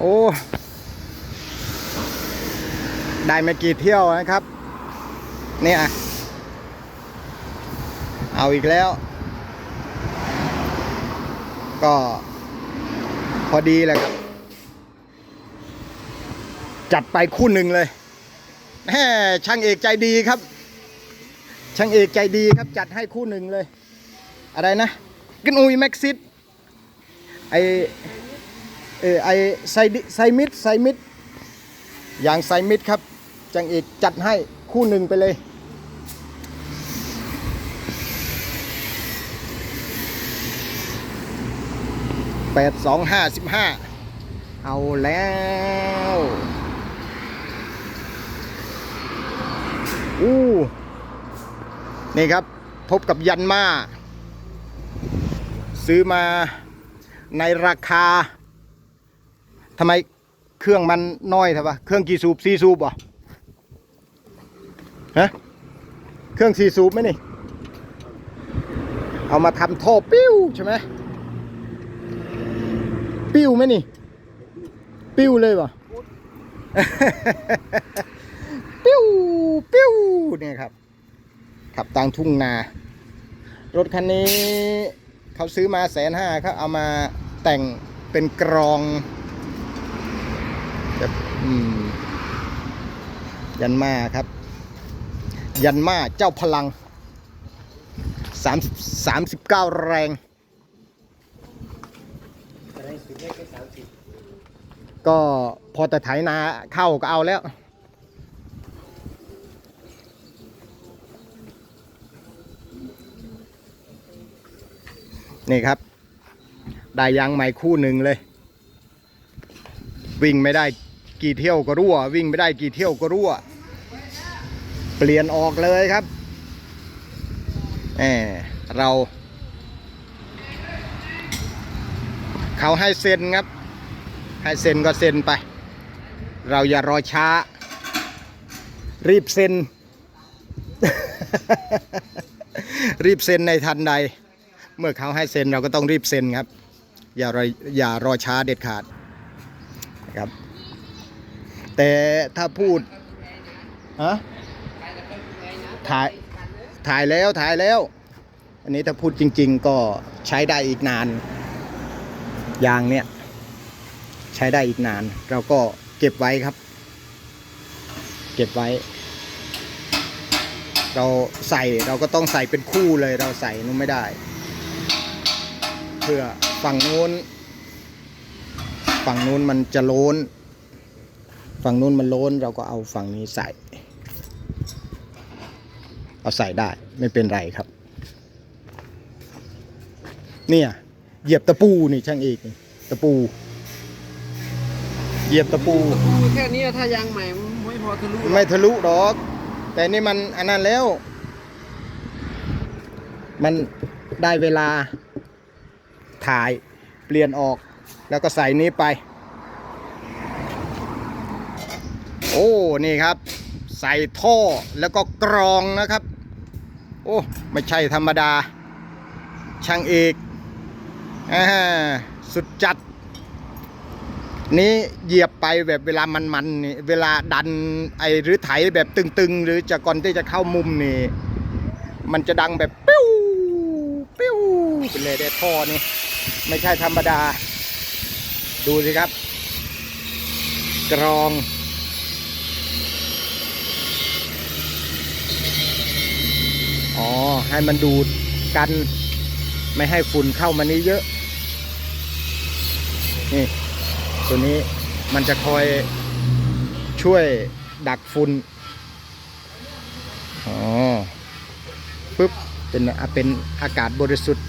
โอ้ ได้มากี่เที่ยวนะครับ เนี่ย เอาอีกแล้ว ก็ พอดีแหละครับ จัดไปคู่หนึ่งเลยแหมช่างเอกใจดีครับ ช่างเอกใจดีครับ จัดให้คู่หนึ่งเลย อะไรนะกินอุยแม็กซิสไอ เออไอไซดิไซมิดไซมิดอย่างไซมิดครับช่างเอกจัดให้คู่หนึ่งไปเลยแปดสองห้าสิบห้าเอาแล้วอู้นี่ครับพบกับยันมา ซื้อมาในราคา ทำไมเครื่องมันน้อยเถอะวะเครื่องกี่สูบสี่สูบเหรอฮะเครื่องสี่สูบไหมนี่ เอามาทำท่อปิ้วใช่ไหมปิ้วไหมนี่ ปิ้วเลยวะปิ้วปิ้วเนี่ยครับ ขับตางทุ่งนา รถคันนี้เขาซื้อมาแสนห้าเขาเอามาแต่งเป็นกรอง แบบยันมาครับ ยันมาเจ้าพลังสามสามสิบเก้าแรงก็พอแต่ไถนาเข้าก็เอาแล้ว นี่ครับ ได้ยางใหม่คู่หนึ่งเลย วิ่งไม่ได้ กี่เที่ยวก็รั่ว วิ่งไม่ได้กี่เที่ยวก็รั่ว เปลี่ยนออกเลยครับแหมเรา เขาให้เซ็นครับ ให้เซ็นก็เซ็นไป เราอย่ารอช้า รีบเซ็น รีบเซ็นในทันใด เมื่อเขาให้เซ็นเราก็ต้องรีบเซ็นครับ อย่ารออย่ารอช้าเด็ดขาดครับ แต่ถ้าพูดฮะถ่ายถ่ายแล้วถ่ายแล้ว อันนี้ถ้าพูดจริง ๆ ก็ใช้ได้อีกนานยางเนี้ยใช้ได้อีกนาน เราก็เก็บไว้ครับ เก็บไว้ เราใส่เราก็ต้องใส่เป็นคู่เลยเราใส่นู้นไม่ได้ เพื่อฝั่งนู้น ฝั่งนู้นมันจะโล้น ฝั่งนู้นมันโล้นเราก็เอาฝั่งนี้ใส่ เอาใส่ได้ไม่เป็นไรครับ เนี่ยเหยียบตะปูนี่ช่างเอกนี่ตะปู เหยียบตะปูปูแค่นี้ถ้ายางใหม่มันไม่พอทะลุหรอกไม่ทะลุหรอก แต่นี่มันอันนั้นแล้ว มันได้เวลาถ่ายเปลี่ยนออกแล้วก็ใส่นี้ไป โอ้ นี่ครับ ใส่ท่อแล้วก็กรองนะครับ โอ้ ไม่ใช่ธรรมดา ช่างเอกอ่าสุดจัด นี้เหยียบไปแบบเวลามันๆนี่เวลาดันไอหรือไถแบบตึงๆ หรือจะก่อนที่จะเข้ามุมนี่ มันจะดังแบบปิ้วปิ้วไปเลยได้ท่อนี่ไม่ใช่ธรรมดา ดูสิครับ กรอง อ๋อ ให้มันดูดกัน ไม่ให้ฝุ่นเข้ามานี้เยอะ นี่ ตัวนี้มันจะคอยช่วยดักฝุ่น อ๋อปึ๊บ เป็นเป็นอากาศบริสุทธิ์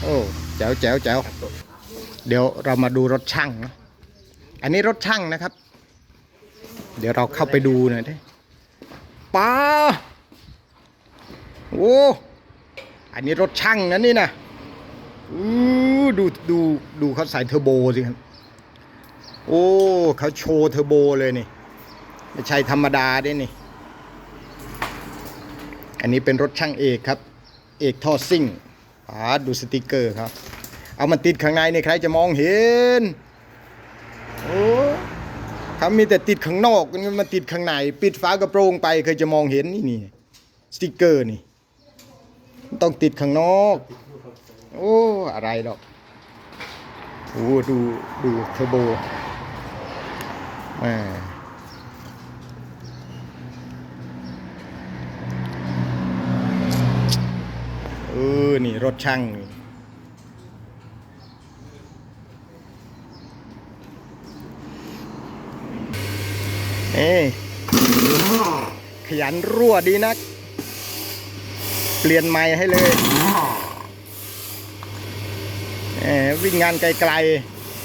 โอ้แจ๋วแจ๋วแจ๋วเดี๋ยวเรามาดูรถช่างนะ อันนี้รถช่างนะครับ เดี๋ยวเราเข้าไปดูหน่อยไดิป้า โอ้อันนี้รถช่างนะนี่นะอู้ดูดูดูเขาใส่เทอร์โบสิครับโอ้เขาโชว์เทอร์โบเลยนี่ไม่ใช่ธรรมดาด้วยนี่ อันนี้เป็นรถช่างเอกครับ เอกท่อซิ่งอ่าดูสติกเกอร์ครับ เอามันติดข้างในนี่ใครจะมองเห็นโอ้เขามีแต่ติดข้างนอกมันมาติดข้างใน ปิดฝากระโปรงไปเคยจะมองเห็นนี่นี่สติกเกอร์นี่ ต้องติดข้างนอก โอ้อะไรหรอกโอ้ดูดูเทอร์โบอ่าเออ นี่รถช่างนี่เอ้ยขยันรั่วดีนัก เปลี่ยนใหม่ให้เลยเอ่วิ่งงานไกล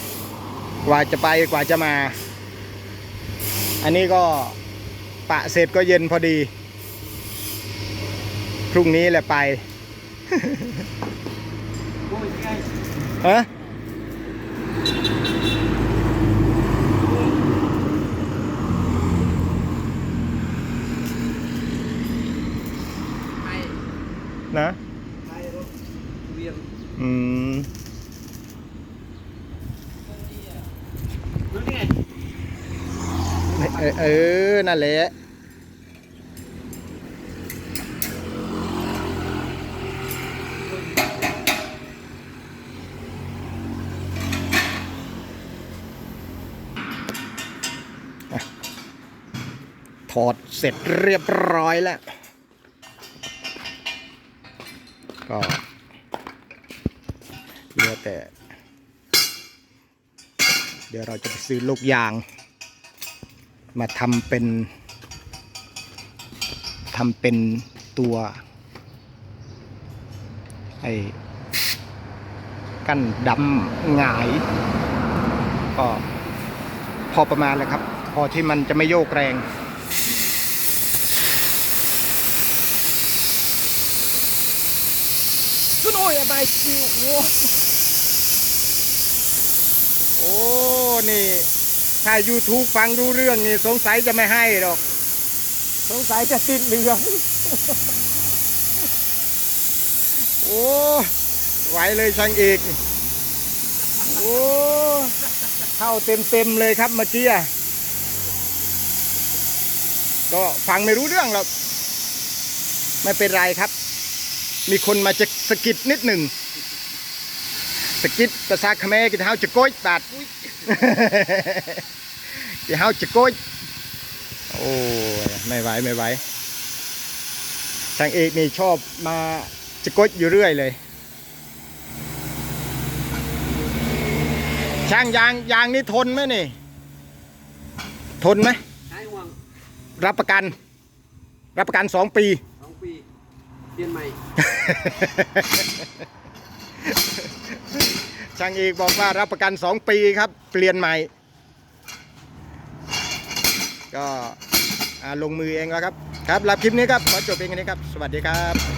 ๆ กว่าจะไปกว่าจะมา อันนี้ก็ปะเสร็จก็เย็นพอดี พรุ่งนี้แหละไปโอ้ยไงฮะ ไทย นะ ไทยรถเวียน อืม รู้นี่ไง เออเออ นั่นแหละถอดเสร็จเรียบร้อยแล้ว ก็เหลือแต่ เดี๋ยวเราจะไปซื้อลูกยาง มาทำเป็นทำเป็นตัวไอ้กั้นดำหงาย ก็พอประมาณแล้วครับ พอที่มันจะไม่โยกแรงขึ้นโอ้ยอะไรคิโอ้โอ้ นี่ ถ้า YouTube ฟังรู้เรื่องนี่สงสัยจะไม่ให้หรอก สงสัยจะสิ้นเรื่องโอ้ไหวเลยช่างเอกโอ้เข้าเต็มเต็มๆเลยครับเมื่อกี้อะก็ฟังไม่รู้เรื่องหรอกไม่เป็นไรครับ มีคนมาจะสะกิดนิดหนึ่งสะกิดภาษาเขมรกินเท้าจะโก้ยบาด กินเท้าจะโก้ยโอ้ยไม่ไหวไม่ไหวช่างเอกนี่ชอบมาจะโก้ยอยู่เรื่อยเลย ช่างยางยางนี่ทนไหมนี่ ทนไหมหายห่วงรับประกัน รับประกันสองปีสองปีเปลี่ยนใหม่ ช่างเอกบอกว่ารับประกัน2ปีครับ เปลี่ยนใหม่ ก็ลงมือเองแล้วครับ ครับรับคลิปนี้ครับขอจบเพียงแค่นี้ครับ สวัสดีครับ